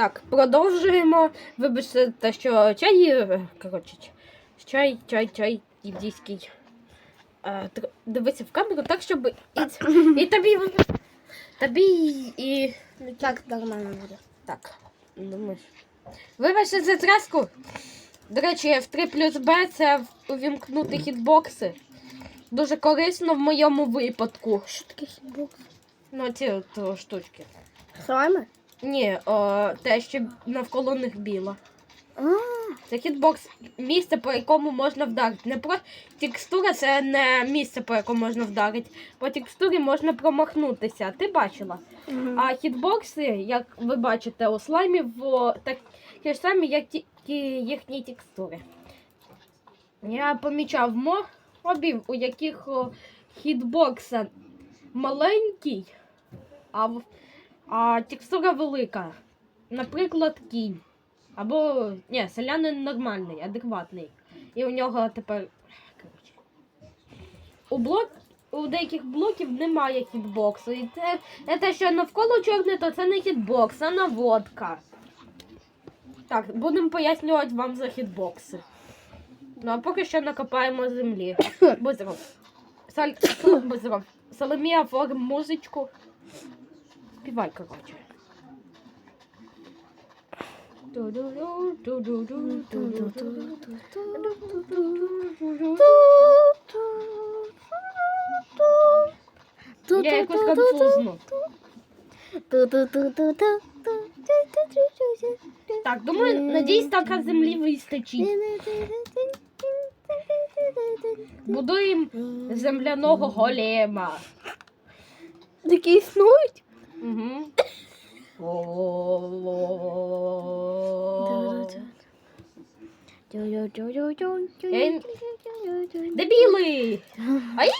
Так, продовжуємо. Вибачте, те, що чай. е, Коротше, чай, чай, чай індійський. Е, тр- Дивися в камеру так, щоб і, і тобі. Тобі і. Так, нормально буде. Так, думаєш. Вибачте за зразку. До речі, F3 плюс Б це увімкнути хітбокси. Дуже корисно в моєму випадку. Що таке хітбокс? Ну, ці от штучки. Слайми? Ні, о, те, що навколо них біло. А, Це хітбокс місце, по якому можна вдарити. Не про текстура це не місце, по якому можна вдарити. По текстурі можна промахнутися. Ти бачила? мгм. А хітбокси, як ви бачите, у слаймів о, такі ж самі, як ті, ті їхні текстури. Я помічав мобів, у яких о, хітбокса маленький, а, в- а текстура велика. Наприклад, кінь. Або ні, селянин нормальний, адекватний. І у нього тепер. Коротше. У блок. У деяких блоків немає хітбоксу. І це, це те, що навколо чорне, то це не хітбокс, а наводка. Так, будемо пояснювати вам за хітбокси. Ну а поки що накопаємо землі. Бузров. Саль... Бузров. Соломія оформ музичку. Співай, коротше. Я якось. Так, думаю, надіюсь, така землі вистачить. Будуємо земляного голема. Такі існують? Угу. Дебіли! Ай!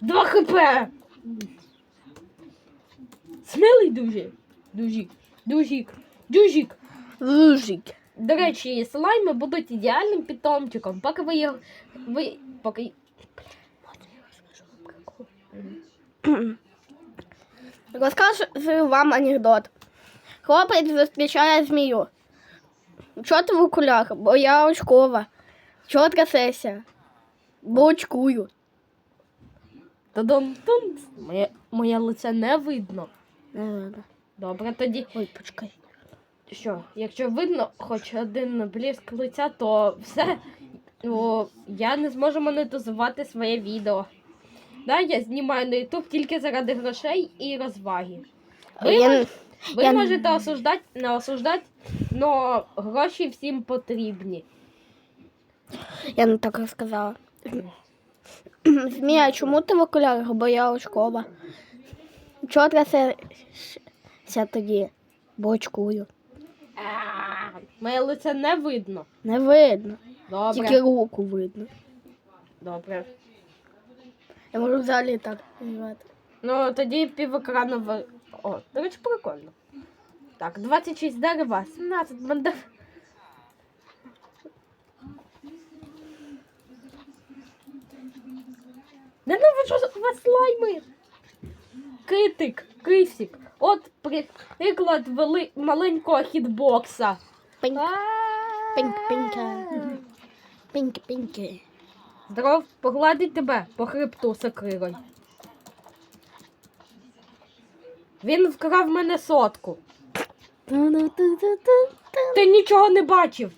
Два хп! Смілий дуже. Дужик. Дужик. Дужик. Лужик. До речі, слайми будуть ідеальним питомчиком, поки ви їх. Ви. Поки. Розкажу вам анекдот. Хлопець зустрічає змію. Чого ти в окулях? Бо я очкова. Чого трясешся? Бо очкую. Та-дам Моє, моє лице не видно. Не видно. Добре, тоді. Ой, почекай. Що, якщо видно хоч один блиск лиця, то все. О, я не зможу монетизувати своє відео. Да, я знімаю на YouTube тільки заради грошей і розваги. Ви, Я, ви я- можете осуждати, не осуждати, але гроші всім потрібні. я не так розказала. Змія, чому ти в окулярах? Бо я очкова. Чого трясешся тоді? Бо очкую. Моє лице не видно. Не видно. Добре. Тільки руку видно. Добре. Я можу взагалі так знімати. Ну, тоді пів екрану в... О, до речі, прикольно. Так, 26 дерева, 17 бандер. Ненавиджу вас слайми. Китик, кисік. От приклад вели... маленького хітбокса. Пинка. Пинки, пинки. Здоров, погладить тебе по хребту сокирою. Він вкрав мене сотку. Ти нічого не бачив.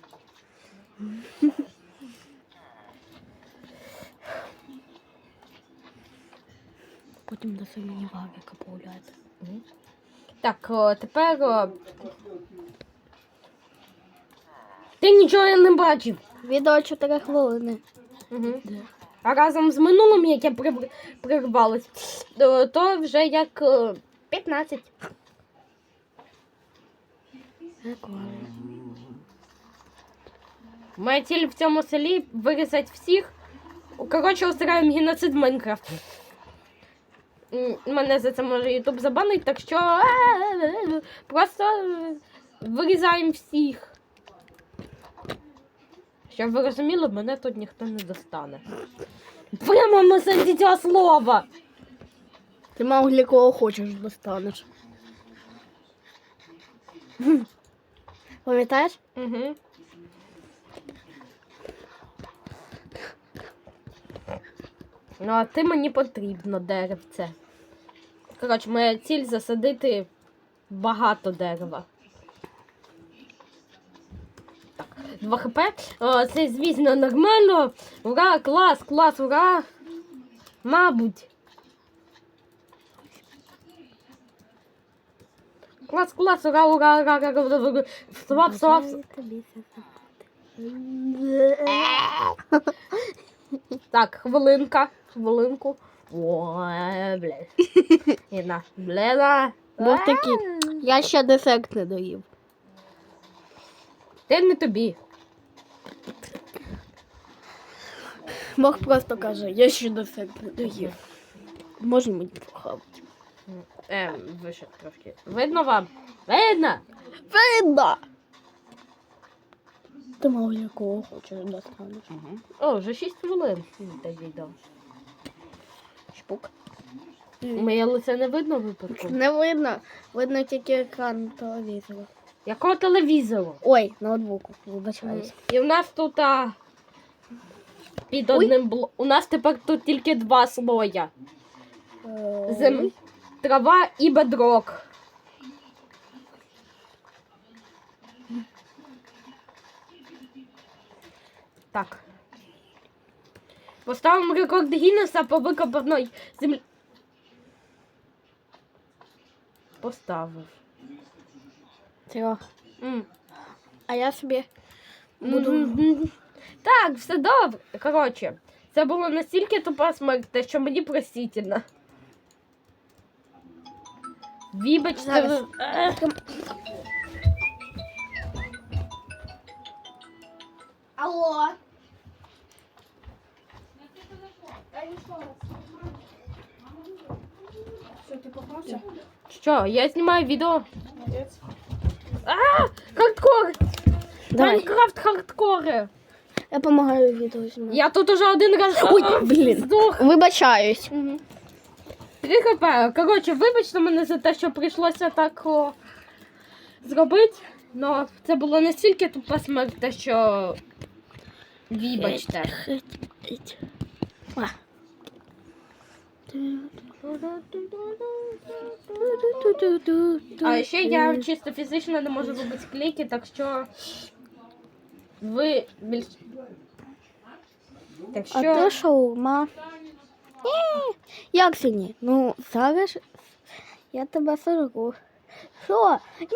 Потім до мені вавіка погуляти. Так, о, тепер. о, Ти нічого не бачив. Відео 4 хвилини. Угу. А разом з минулим, яке прирвалось, то, вже як е, 15. Моя ціль в цьому селі вирізати всіх. Коротше, устраємо геноцид в Майнкрафт. Мене за це може Ютуб забанить, так що е, просто вирізаємо всіх. Щоб ви розуміли, мене тут ніхто не достане. Прямо сенсі цього слова. Ти Мауглі кого хочеш достанеш. Пам'ятаєш? Угу. Ну, а ти мені потрібно деревце. Коротше, моя ціль засадити багато дерева. Так, 2 хп. О, це, звісно, нормально. Ура, клас, клас, ура. Мабуть. Клас, клас, ура, ура, ура, ура, ура, ура. Слав, слав. Так, хвилинка, хвилинку. Ой, блядь. Інна, блена. Був такий. Я ще десерт не доїв. Ти не тобі. Бог просто каже, я ще десерт не доїв. Можна мені похавати. Ем, вище трошки. Видно вам? Видно? Видно! Ти Мауглі кого хочеш достанеш. О, вже 6 хвилин. Те відео. Шпук. Моє лице не видно випадку. Не видно. Видно тільки екран телевізора. Якого телевізору? Ой, ноутбуку, вибачаюсь. І в нас тут а, під Ой. одним блоком. У нас тепер тут тільки два слоя. Е, Зем... Трава і бедрок. Так. Поставимо рекорд Гіннеса по викопаної землі. Поставив. М. А я собі буду. Так, все добре. Коротше, це було настільки тупа смерть, те, що мені простительно. Вибачте. Зараз. ви- Ех. Алло. Що ти попався? Що, я знімаю відео. А, хардкор! Давай, Майнкрафт хардкори. я допомагаю відео знімати. Я тут уже один раз Ой, а, блін. здох. Вибачаюсь. Три хп. Коротше, вибачте мене за те, що прийшлося так о, зробити. Но це було настільки тупа смерть, те, що. Вибачте. А. А ще я чисто фізично не можу робити клейки, так що ви більш. Так А що. ти шаурма? Ні. Як це ні? Ну, зараз я тебе сорву. Що? Ні!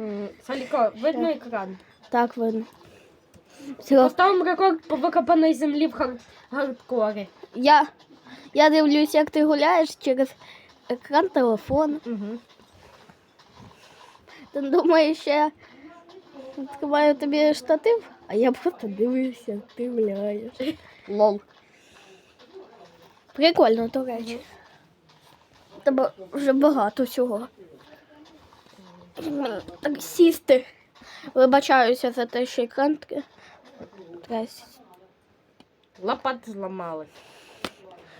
м, Саліко, видно екран. Так видно. Все, Поставимо рекорд по викопаної землі в хар- хардкорі. я, я дивлюсь, як ти гуляєш через екран телефону. Угу. Ти думаєш, я відкриваю тобі штатив, а я просто дивлюся, як ти гуляєш. Лол. Прикольно, до речі. У Тебе вже багато всього. Так сісти. Вибачаюся за те, що екран таки. Треба сісти. Лопати зламали.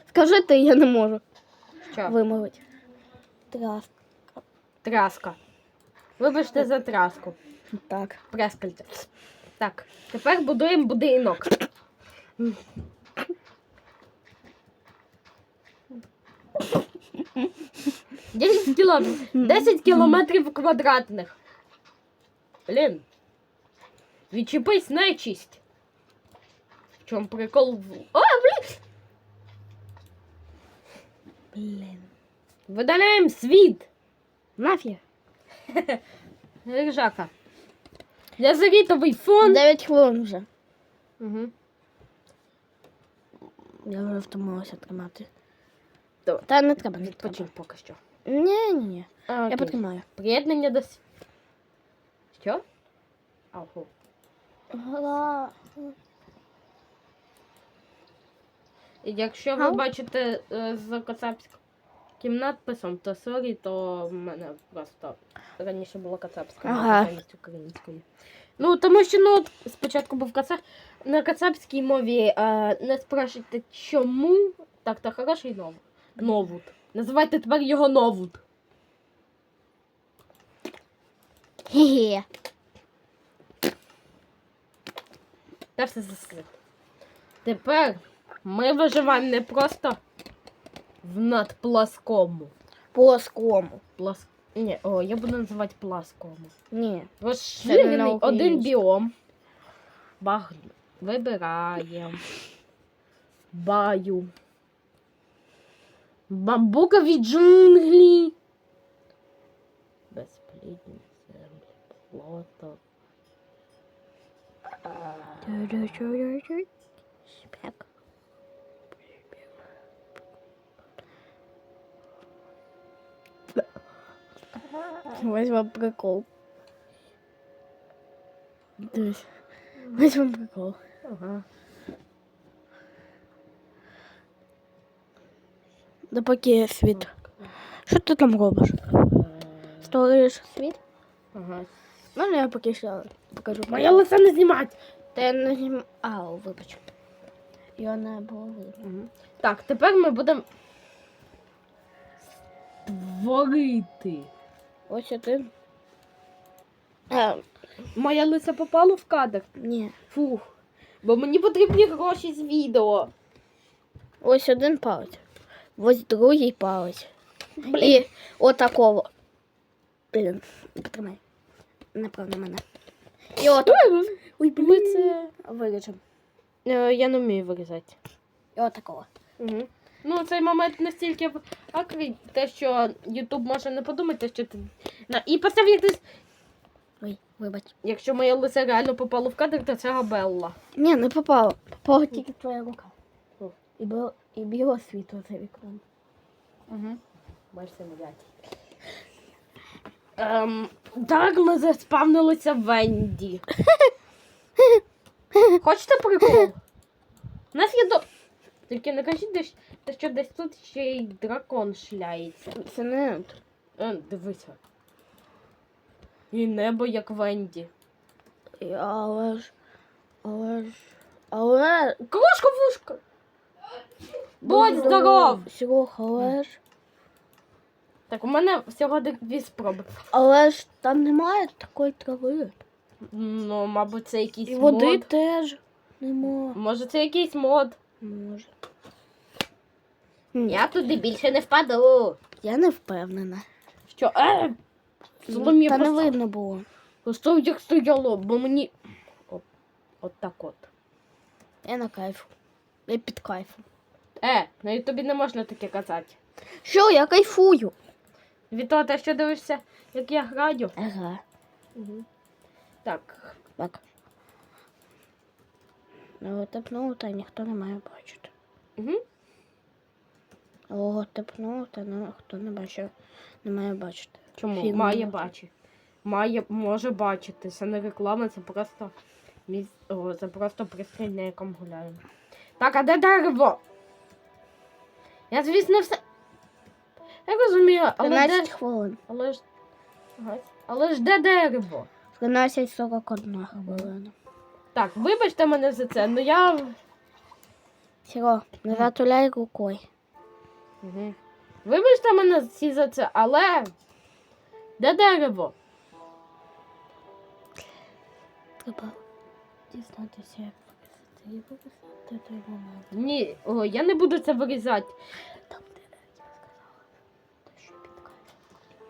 Скажи ти, я не можу Що? вимовити. Трас. Тряска. Вибачте за тряску. Так. Прескальте. Так, тепер будуємо будинок. Десять. 10 кілометрів квадратних. Блін. Відчепись нечисть. В чому прикол? О, блін! Блін. Видаляємо світ. Нафіг. Рижака. Лазарітовий фон. 9 хвилин вже. Угу. Я вже втомилася тримати. Давай. Та не треба. Відпочинь поки що. Ні, ні, ні. А, Я окей. потримаю. Приєднання до с- Що? Ого. Гла. І Якщо ви Ау. бачите е, з кацапським надписом, то сорі, то в мене просто раніше була кацапська Ага. ага. замість української. Ну, тому що ну, от спочатку був каца... на кацапській мові е, не спрашуйте чому. Так, то хороший нов... новут. Називайте тепер його новут. Хе-хе. Та все заскрито. Тепер ми виживаємо не просто в надпласкому. Плоскому. Плас... Ні, о, я буду називати пласкому. Ні. Розширений один українську. біом. Багну. Вибираємо. Баю. Бамбукові джунглі. Безплідні землі. Плото. Шпек. Ось вам прикол. Дивись. Ось вам прикол. Ага. Да поки є світ. Що ти там робиш? Створюєш світ? Ага. Ну, я поки що покажу. Моє лице не знімать. Та я не знім... А, вибач. Його не було видно. Мгм. Так, тепер ми будемо створити. Ось один. А, Моє лице попало в кадр. ні. Фух. Бо мені потрібні гроші з відео. Ось один палець. Ось другий палець. Блін. І отакого. Блін, потримай. Напевно, мене. І от Ой, лице. виріжемо. Е, Я не вмію вирізати. І отакого. Угу. Ну, цей момент настільки в- акрий, те, що Ютуб може не подумати, що ти. На... І постав якось. Ой, вибач. Якщо моє лице реально попало в кадр, то це Габелла. Ні, не попало. Попала тільки твоя рука. О. І було, і біло світло за вікном. Угу. Бачите, мовляти. Ем, так, ми заспавнилися в Венді. Хочете прикол? У нас є до. Тільки не кажіть, що десь тут ще й дракон шляється. Це не Е, дивися. І небо як Венді. І Але ж. Але ж. Але. Крошка вушка! Будь здоров! Серег, але ж. Так, у мене всього дві спроби. Але ж там немає такої трави. Ну, мабуть, це якийсь І води мод. теж нема. Може, це якийсь мод. Може. Я туди більше не впаду. Я не впевнена. Що? Е! Та не постав- видно було. Постав як стояло, бо мені. О, от так от. Я на кайфу. Я під кайфом. Е, на ютубі не можна таке казати. Що, я кайфую? Від того, те, що дивишся, як я граю. Ага. Угу. Так. Так. Ну, тепнуло, та ніхто не має бачити. Угу. О, тепнуло, та ну, хто не бачив, не має бачити. Чому? Фільм Має бачити. Має, може бачити. Це не реклама, це просто міс... О, це просто пристрій, на якому гуляємо. Так, а де дерево? Я, звісно, все. Я розумію, але 13 де. хвилин. Але ж. Ага. Але ж де дерево? 13.41 хвилина. Так, вибачте мене за це, ну я. Сіро, не затуляй рукою. Угу. Вибачте мене всі за це, але. Де дерево? Треба дізнатися, як виписати і виписати той момент. Ні, о, я не буду це вирізати. Там, де я сказала, те, що.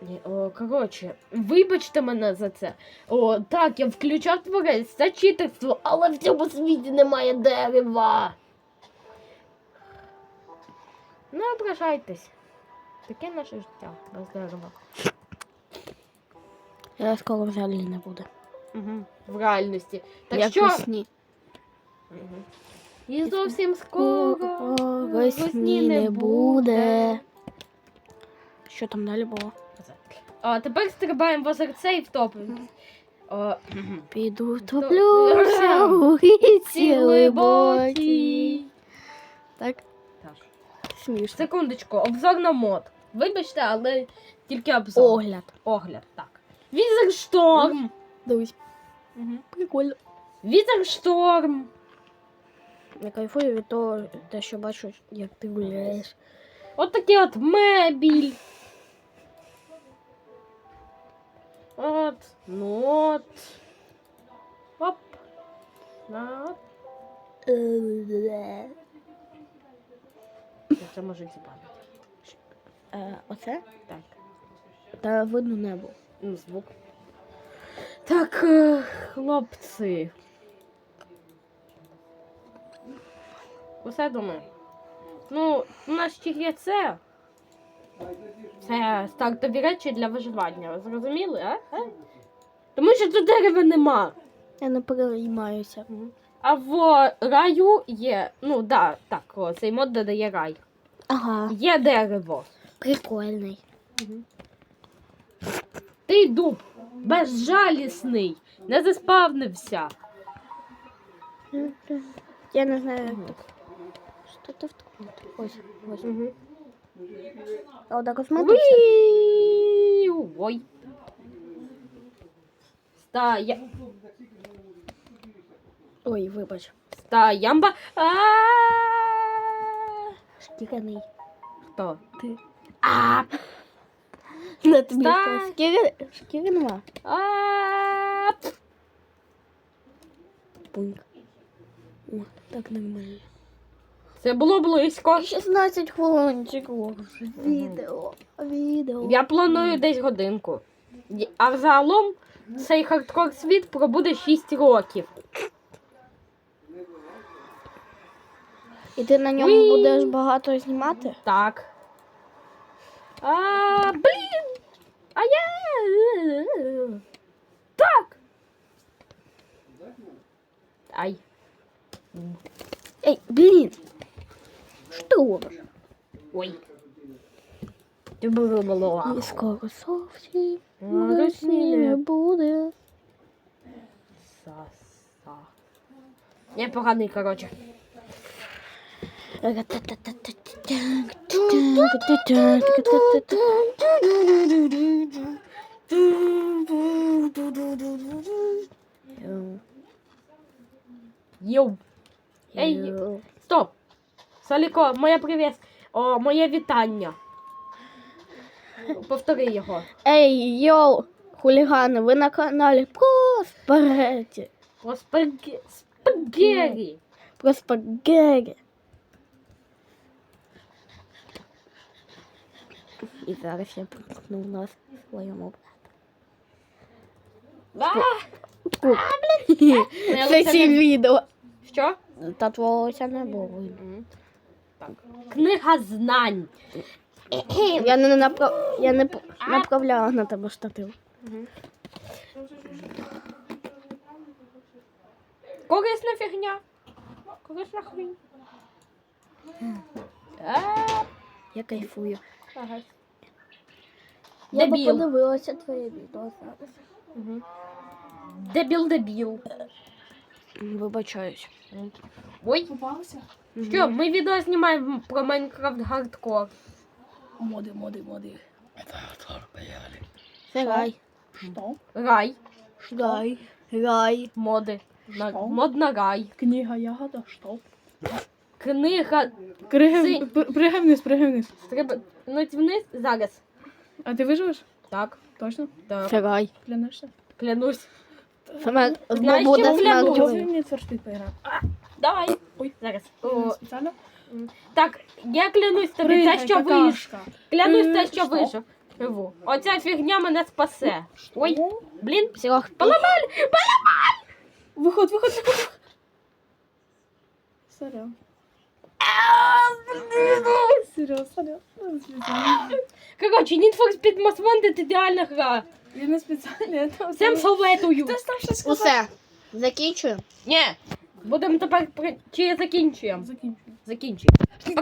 Ні, О, коротше, вибачте мене за це. О, так, я включав творець, це читерство, але в цьому світі немає дерева. Не ображайтесь. Таке наше життя без дерева. Я скоро взагалі не буде. Угу. В реальності. Так Як що. весні. Мгм. І зовсім скоро весні не буде. Що там далі було? А тепер стрибаємо в озерце і втопимо. О, Піду втоплюся у річці глибокій. Так. Смішно. Секундочку, обзор на мод. Вибачте, але тільки обзор. Огляд. Огляд, так. Візершторм. Дивись. Прикольно. Вітер шторм. Я кайфую від того, те, що бачу, як ти гуляєш. От такий от мебіль. От, ну от. Оп. На, Це може зібрати. Е, Оце? Так. Та видно небо. Ну, звук. Так, е, хлопці. Усе думаю. Ну, у нас ще є це. Це стартові речі для виживання. Зрозуміли, а? а? Тому що тут дерева нема. Я не переймаюся. А в раю є. Ну, да, так, о, цей мод додає рай. Ага. Є дерево. Прикольний. Ти дуб безжалісний, не заспавнився. Я не знаю, так. Що ти вткнути? Ось, ось. Угу. А отак осмотрився? Ой. Стая. Ой, вибач. Стаямба. Шкіряний. Хто? Ти. А На тобі Ста- що, шкіри, шкіри нема. а Пуньк. О, так нормально. Це було близько. 16 хвилинчик вже. Відео. Відео. Я планую десь годинку. А взагалом цей хардкор світ пробуде 6 років. І ти на ньому Уі. будеш багато знімати? Так. А, блін! А я. Так. Ай. Ей, блін. Що? Ой. Ти було. І скоро весні не буде. Са-са. Я поганий, коротше. Йоу. Ей, стоп. Саліко, моє привіт. О, моє вітання. Повтори його. Ей, йоу, хулігани, ви на каналі Проспареті. Про спаге... спагері. І зараз я примкну нас в своєму Куп. Це ці відео. Що? Та твого ся не було. видно. Так. Книга знань. Я не направ... я не п- направляла на тебе штатив. Корисна фігня. Корисна хрінь. А, Я кайфую. ага. Я би Дебіл. подивилася твоє відео зараз. Мгм. Дебіл, дебіл. Вибачаюсь. Ой, Попався? що, ми відео знімаємо про Майнкрафт гардкор. Моди, моди, моди. Це рай. Що? Рай. Рай. Рай. Моди. На, Що? мод на рай. Книга ягода, що? Книга пр- пригай вниз, пригай вниз. стрибнуть вниз зараз. А ти виживеш? Так, Точно? так. Це рай. Клянешся? Клянусь. Саме Знаєш, буде чим клянусь? Смерть. мені поіграти. Давай. Ой. Зараз. О, Спеціально? так, я клянусь тобі, те, що какашка. Клянусь те, Е, що що? вижив. Живу. Оця фігня мене спасе. Ой, блін. Серег, Поламаль! Виходь, виходь, виходь. Серйозно. Серйозно, серйозно. Коротше, Need for Speed Most Wanted ідеальна гра. Я не спеціально, я там Всім советую. Хтось там щось сказав. Усе. закінчуємо? Ні. Будемо тепер при... чи закінчуємо? Закінчуй. Закінчуємо.